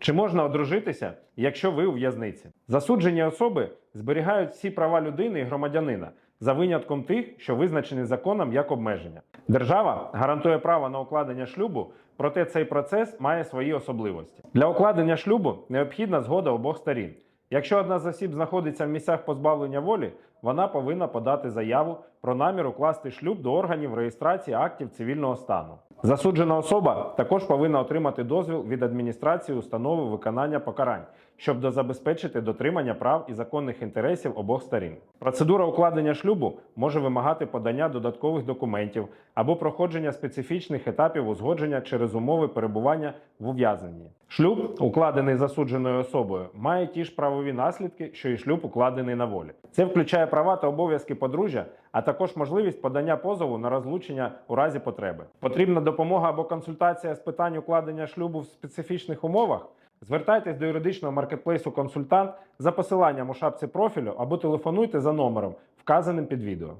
Чи можна одружитися, якщо ви у в'язниці? Засуджені особи зберігають всі права людини і громадянина за винятком тих, що визначені законом як обмеження. Держава гарантує право на укладення шлюбу, проте цей процес має свої особливості. Для укладення шлюбу необхідна згода обох сторін. Якщо одна з осіб знаходиться в місцях позбавлення волі, вона повинна подати заяву про намір укласти шлюб до органів реєстрації актів цивільного стану. Засуджена особа також повинна отримати дозвіл від адміністрації установи виконання покарань, щоб дозабезпечити дотримання прав і законних інтересів обох сторін. Процедура укладення шлюбу може вимагати подання додаткових документів або проходження специфічних етапів узгодження через умови перебування в ув'язненні. Шлюб, укладений засудженою особою, має ті ж правові наслідки, що і шлюб, укладений на волі. Це включає права та обов'язки подружжя, а також можливість подання позову на розлучення у разі потреби. Потрібна допомога або консультація з питань укладення шлюбу в специфічних умовах. Звертайтесь до юридичного маркетплейсу консультант за посиланням у шапці профілю або телефонуйте за номером, вказаним під відео.